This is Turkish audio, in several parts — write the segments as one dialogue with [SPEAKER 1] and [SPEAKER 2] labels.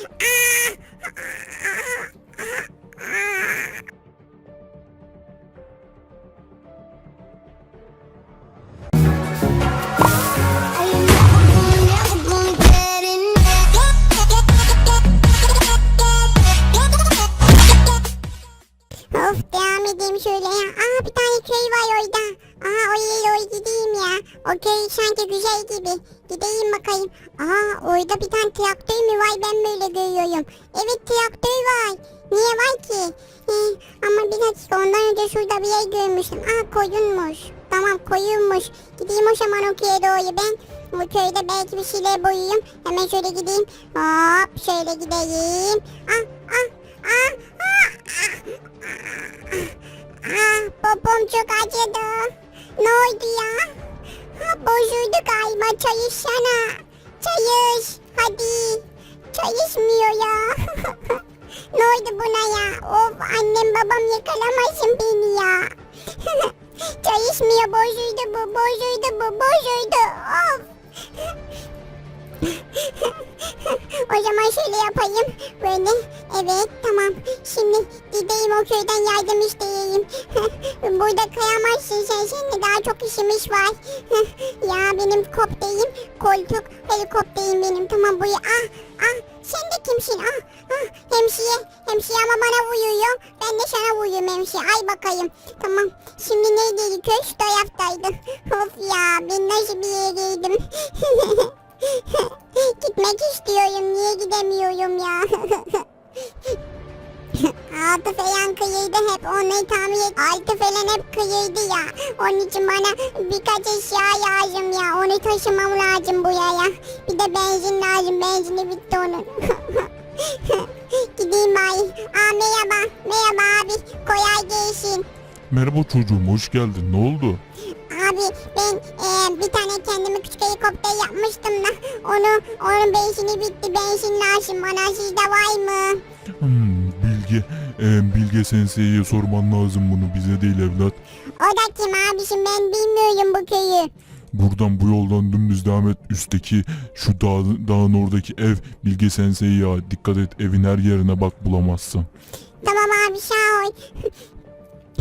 [SPEAKER 1] Of devam edeyim şöyle ya. Aa bir tane köy var orada. Aa oraya doğru gideyim ya. O köy sanki güzel gibi. Gideyim bakayım. Aa orada bir tane traktör mü var ben böyle görüyorum. Evet traktör var. Niye var ki? Ee, ama bir dakika ondan önce şurada bir yer görmüştüm. Aa koyunmuş. Tamam koyunmuş. Gideyim o zaman o köye doğru ben. Bu köyde belki bir şeyler boyayayım. Hemen şöyle gideyim. Hop şöyle gideyim. Ah ah ah ah. Ah, popom çok acıdı. Ne oldu ya? Bozuldu galiba. Çalışsana. Çalış. Hadi. Çalışmıyor ya. ne oldu buna ya? Of annem babam yakalamasın beni ya. Çalışmıyor. Bozuldu bu. Bozuldu bu. Bozuldu. Of. o zaman şöyle yapayım. Böyle. Evet tamam. Şimdi gideyim o köyden yardım isteyeyim. Burada kayamazsın sen. Seninle daha çok işimiz var. ya benim kopteyim. Koltuk helikopterim benim. Tamam bu ah ah sen de kimsin? Ah ah hemşire. Hemşire ama bana vuruyor. Ben de sana vuruyorum hemşire. Ay bakayım. Tamam. Şimdi neydiydi köy? Şu. Of ya ben nasıl bir yere. Gitmek istiyorum. Niye gidemiyorum ya? Altı falan kıyıydı hep onu tamir et. Altı falan hep kıyıydı ya. Onun için bana birkaç eşya lazım ya. Onu taşımam lazım buraya. Bir de benzin lazım. Benzini bitti onun. Gideyim bari. Aa merhaba. Merhaba abi. Kolay gelsin.
[SPEAKER 2] Merhaba çocuğum hoş geldin. Ne oldu?
[SPEAKER 1] Abi ben helikopter yapmıştım da onu onun benzini bitti. Benzin lazım bana. Sizde var mı?
[SPEAKER 2] Hmm, Bilge, e, Bilge Sensei'ye sorman lazım bunu bize değil evlat.
[SPEAKER 1] O da kim abişim ben bilmiyorum bu köyü.
[SPEAKER 2] Buradan bu yoldan dümdüz devam et. Üstteki şu dağ, dağın oradaki ev Bilge Sensei ya. Dikkat et evin her yerine bak bulamazsın.
[SPEAKER 1] Tamam abi sağ ol.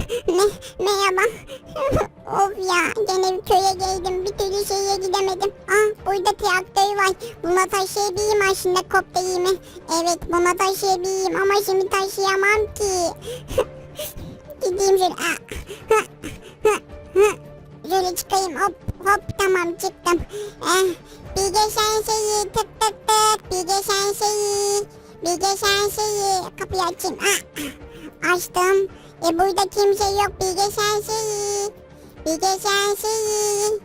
[SPEAKER 1] Me merhaba. of ya gene köye geldim bir türlü şeye gidemedim. Ah burada traktör var. Buna taşıyabileyim aslında kopterimi. Evet buna taşıyabileyim ama şimdi taşıyamam ki. Gideyim şöyle. Ah, ha, ha, ha. Şöyle çıkayım hop hop tamam çıktım. Eh, Bilge Sensei'yi tık tık tık. Bilge Sensei'yi. Bilge Sensei'yi. Kapıyı açayım. Ah, açtım. E burada kimse yok Bilge Sensei'yi. Bilge Sensei'yi.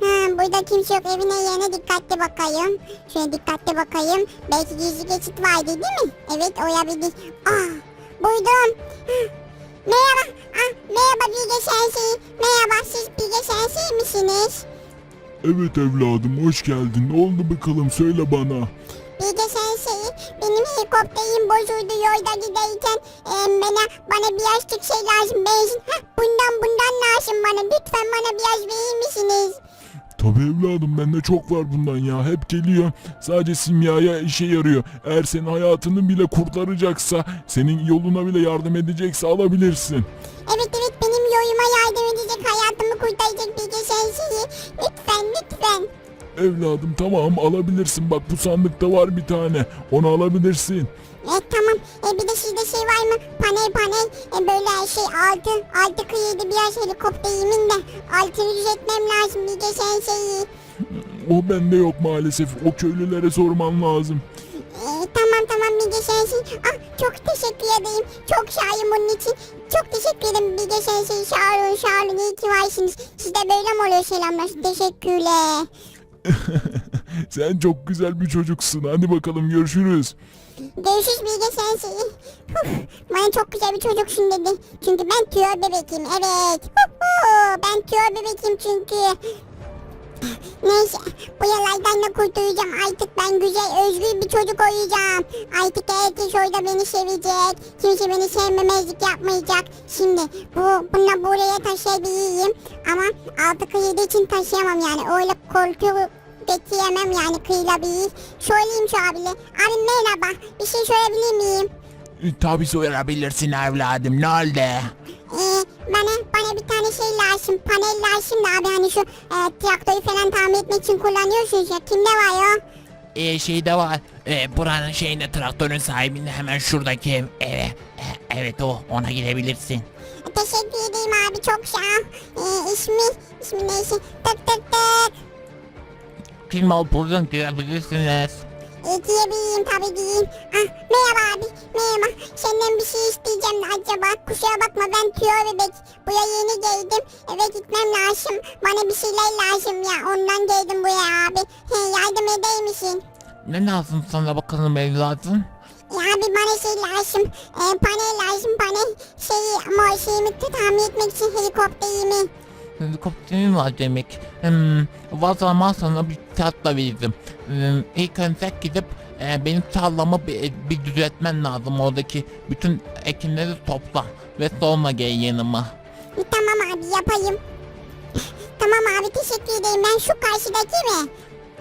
[SPEAKER 1] Ha, burada kimse yok evine yerine dikkatli bakayım. Şöyle dikkatli bakayım. Belki gizli geçit vardı değil mi? Evet olabilir. Ah buldum. Ah, Merhaba. Ah, merhaba Bilge Sensei. Merhaba siz Bilge Sensei misiniz?
[SPEAKER 2] Evet evladım hoş geldin. Ne oldu bakalım söyle bana.
[SPEAKER 1] Bilge Sensei benim helikopterim bozuldu yolda giderken e, bana, bana birazcık şey lazım benzin. Heh, bundan bundan lazım bana lütfen bana biraz verir misiniz?
[SPEAKER 2] Tabii evladım bende çok var bundan ya. Hep geliyor. Sadece simyaya işe yarıyor. Eğer senin hayatını bile kurtaracaksa, senin yoluna bile yardım edecekse alabilirsin.
[SPEAKER 1] Evet evet benim yoluma yardım edecek hayatımı kurtaracak Bilge Sensei. Lütfen lütfen.
[SPEAKER 2] Evladım tamam alabilirsin. Bak bu sandıkta var bir tane. Onu alabilirsin.
[SPEAKER 1] Evet tamam. E, bir de sizde şey var mı? Panel panel. E, böyle şey altı. Altı kıyıydı biraz helikopterimin de. Altını düzeltmem lazım Bilge Sensei.
[SPEAKER 2] O bende yok maalesef. O köylülere sorman lazım.
[SPEAKER 1] Ee, tamam tamam Bilge Şensin. Ah çok teşekkür ederim. Çok şahim bunun için. Çok teşekkür ederim Bilge Şensin. Sağ olun sağ olun. İyi ki varsınız. Sizde böyle mi oluyor selamlar? Teşekkürler.
[SPEAKER 2] Sen çok güzel bir çocuksun. Hadi bakalım görüşürüz.
[SPEAKER 1] Görüşürüz Bilge. Huh, Bana çok güzel bir çocuksun dedi. Çünkü ben tüyo bebekim. Evet. Ben tüyo bebekim çünkü. Neyse bu yalaydan da kurtulacağım. Artık ben güzel özgür bir çocuk olacağım. Artık herkes orada beni sevecek. Kimse beni sevmemezlik yapmayacak. Şimdi bu bununla buraya taşıyabilirim. Ama altı kıyıda için taşıyamam yani. Öyle koltuğu bekleyemem yani kıyılabilir. Söyleyeyim şu abile. Abi merhaba bir şey sorabilir miyim?
[SPEAKER 3] Tabi sorabilirsin evladım ne oldu?
[SPEAKER 1] Ee, bana, bana bir tane şey lazım. Panel lazım da abi hani şu e, traktörü falan tamir etmek için kullanıyorsunuz ya. Kimde var o?
[SPEAKER 3] Ee, şey de var. Ee, buranın şeyinde traktörün sahibinde hemen şuradaki ev. eve. e, evet o ona gidebilirsin.
[SPEAKER 1] Teşekkür ederim abi çok sağ ol. Ee, ismi, ismi neyse? Tık tık tık.
[SPEAKER 3] Kim ol buradan girebilirsiniz.
[SPEAKER 1] Ee, diyebileyim tabii diyeyim. Ah, merhaba abi, merhaba. Senden bir şey isteyeceğim de acaba. Kusura bakma ben tüyo bebek. Buraya yeni geldim. Eve gitmem lazım. Bana bir şeyler lazım ya. Ondan geldim buraya abi. He, yardım eder misin?
[SPEAKER 3] Ne lazım sana bakalım evladım?
[SPEAKER 1] Ya abi bana şey lazım. Ee, panel lazım panel. Şeyi ama şeyimi tamir etmek için helikopterimi.
[SPEAKER 3] Helikopterin var demek. Hmm, zaman sana bir tatla verdim. Hmm, ilk önce gidip e, benim tarlamı bir, bir düzeltmen lazım. Oradaki bütün ekinleri topla ve sonra gel yanıma.
[SPEAKER 1] Tamam abi yapayım. tamam abi teşekkür ederim. Ben şu karşıdaki mi?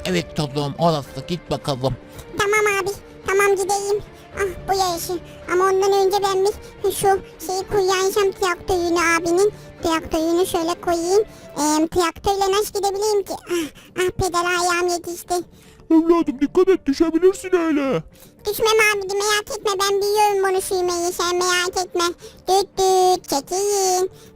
[SPEAKER 3] Evet çocuğum orası git bakalım.
[SPEAKER 1] Tamam abi. Tamam gideyim. Ah bu yarışı. Ama ondan önce ben bir şu şeyi kullanacağım traktörünü abinin. Traktörünü şöyle koyayım. Ee, traktörle nasıl gidebileyim ki? Ah, ah pedal ayağım yetişti.
[SPEAKER 2] Evladım dikkat et düşebilirsin öyle.
[SPEAKER 1] Düşmem abi merak etme ben biliyorum bunu sürmeyi sen merak etme. Düt düt.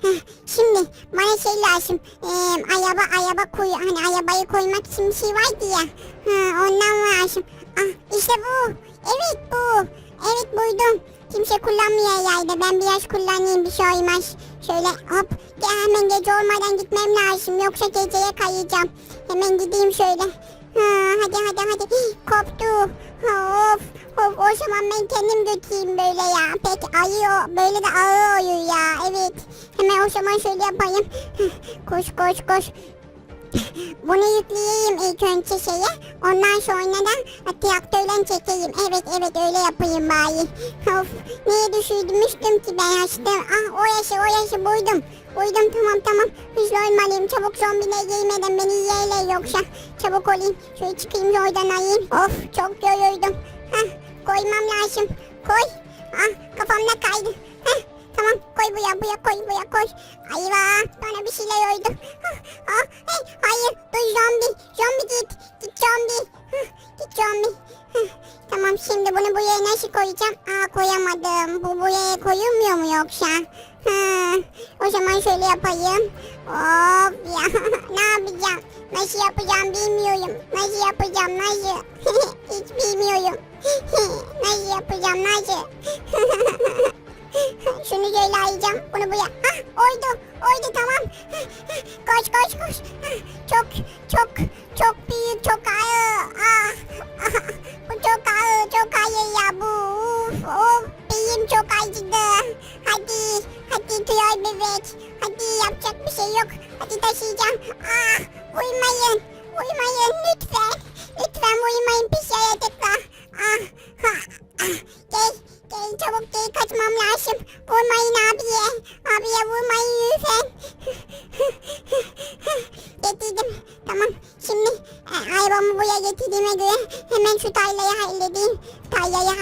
[SPEAKER 1] Heh, şimdi bana şey lazım. Ee, araba araba koy hani arabayı koymak için bir şey vardı ya. Ha, ondan lazım. Ah işte bu. Evet bu. Evet buydum. Kimse kullanmıyor yayda. Ben biraz kullanayım bir şey olmaz. Şöyle hop hemen gece olmadan gitmem lazım. Yoksa geceye kayacağım. Hemen gideyim şöyle. Ha, hadi hadi hadi. Hih, koptu. Of of o zaman ben kendim götüreyim böyle ya. Pek ayıyor. Böyle de ağır oluyor ya. Evet. Hemen o zaman şöyle yapayım. Koş koş koş. Bunu yükleyeyim ilk önce şeye. Ondan sonra da traktörle çekeyim. Evet evet öyle yapayım bari. Of neye düşürdümüştüm ki ben açtım. Ah o yaşı o yaşı buydum. Buydum tamam tamam. Hızlı olmalıyım. Çabuk zombiler gelmeden beni yerler yoksa. Çabuk olayım. Şöyle çıkayım oradan ayayım. Of çok yoruldum. Heh, koymam lazım. Koy. Ah kafamda kaydı. Heh, tamam koy buraya buraya koy buraya koy. Ayva bana bir şeyler oldu. Ah, hey, hayır dur zombi. Zombi git. Git zombi. Git zombi. Tamam şimdi bunu buraya nasıl koyacağım? Aa koyamadım. Bu buraya koyulmuyor mu yoksa? Ha, o zaman şöyle yapayım. Of ya ne yapacağım? Nasıl yapacağım bilmiyorum. Nasıl yapacağım nasıl? Hiç bilmiyorum. nasıl yapacağım nasıl? Şunu şöyle ayacağım. Bunu buraya. Hah oydu. Oydu tamam. koş koş koş. Çok çok çok büyük çok ağır. Ah, ah, bu çok ağır çok ağır ya bu. Of, of. Benim çok acıdı. Hadi hadi Tüyoy bebek. Hadi yapacak bir şey yok. Hadi taşıyacağım. Ah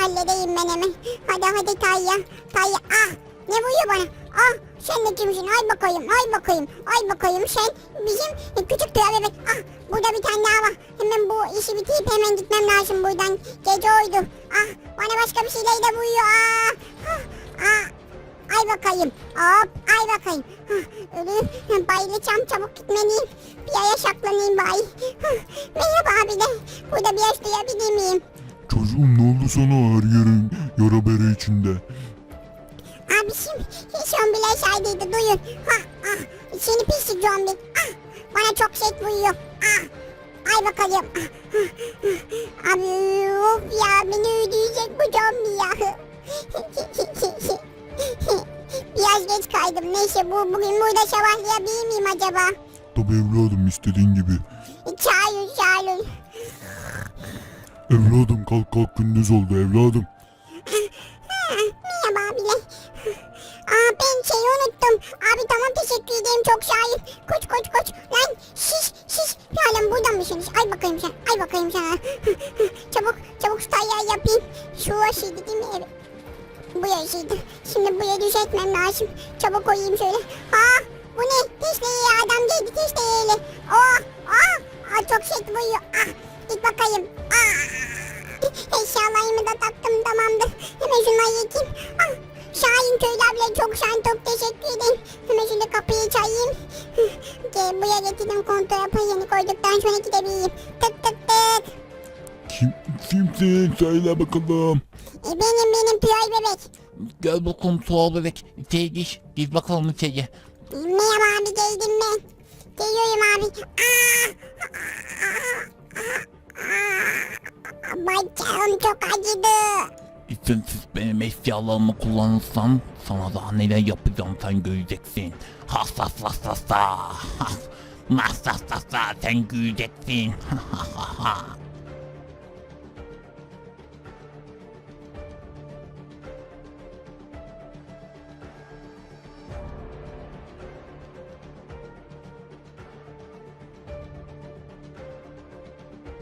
[SPEAKER 1] halledeyim ben hemen. Hadi hadi tarla. Tarla. Ah ne vuruyor bana? Ah sen de kimsin? Ay bakayım, ay bakayım, ay bakayım. Sen bizim küçük tüy bebek. Ah burada bir tane daha var. Hemen bu işi bitirip hemen gitmem lazım buradan. Gece oydu. Ah bana başka bir şeyler de vuruyor. Ah, ah, ah. Ay bakayım. Hop ay bakayım. Hah, Ölü bayılacağım çabuk gitmeliyim. Bir yere saklanayım bari. Hah, Merhaba abi de. Burada biraz duyabilir miyim?
[SPEAKER 2] Çocuğum ne oldu sana her yerin yara bere içinde?
[SPEAKER 1] Abi şimdi zombiler saydıydı duyun. Ha, ah, seni pislik zombi. Ah, bana çok sert vuruyor. Ah, ay bakalım. Ah, ah, ah. Abi of ya beni öldürecek bu zombi ya. Biraz geç kaydım. Neyse bu bugün burada sabahlayabilir miyim acaba?
[SPEAKER 2] Tabii evladım istediğin gibi.
[SPEAKER 1] Çağırın çağırın.
[SPEAKER 2] Evladım kalk kalk gündüz oldu evladım.
[SPEAKER 1] Ha, Merhaba abiler. Aa ben şeyi unuttum. Abi tamam teşekkür ederim çok şahit. Koş koş koş. Lan Şiş şiş. Halen burada mısınız? Ay bakayım sen. Ay bakayım sana. çabuk çabuk şu tayyar yapayım. Şu aşıydı değil mi? Evet. Bu yaşıydı. Şimdi buraya düzeltmem lazım. Çabuk koyayım şöyle. Aa bu ne? Dişliği adam geldi dişliğiyle. Aa, aa, aa çok şey vuruyor. Ah, git bakayım. Aa. Eşyalarımı da taktım tamamdır. Hemen şunları yıkayım. Ah, Şahin köylü abla çok şahin çok teşekkür ederim. Hemen şöyle kapıyı çayayım. Gel buraya getirdim kontrol yapayım yeni koyduktan sonra gidebileyim. Tık tık tık.
[SPEAKER 2] Kim, kimsin? Söyle bakalım.
[SPEAKER 1] E, benim benim Piyoy bebek.
[SPEAKER 3] Gel bakalım tuğal bebek. İçeri gir. Gir bakalım içeri.
[SPEAKER 1] Merhaba abi geldim ben. Geliyorum abi. Aa! Bacağım çok acıdı.
[SPEAKER 3] İzinsiz benim eşyalarımı kullanırsan sana daha neler yapacağım sen göreceksin. Ha ha ha ha ha. Ha ha ha ha sen göreceksin.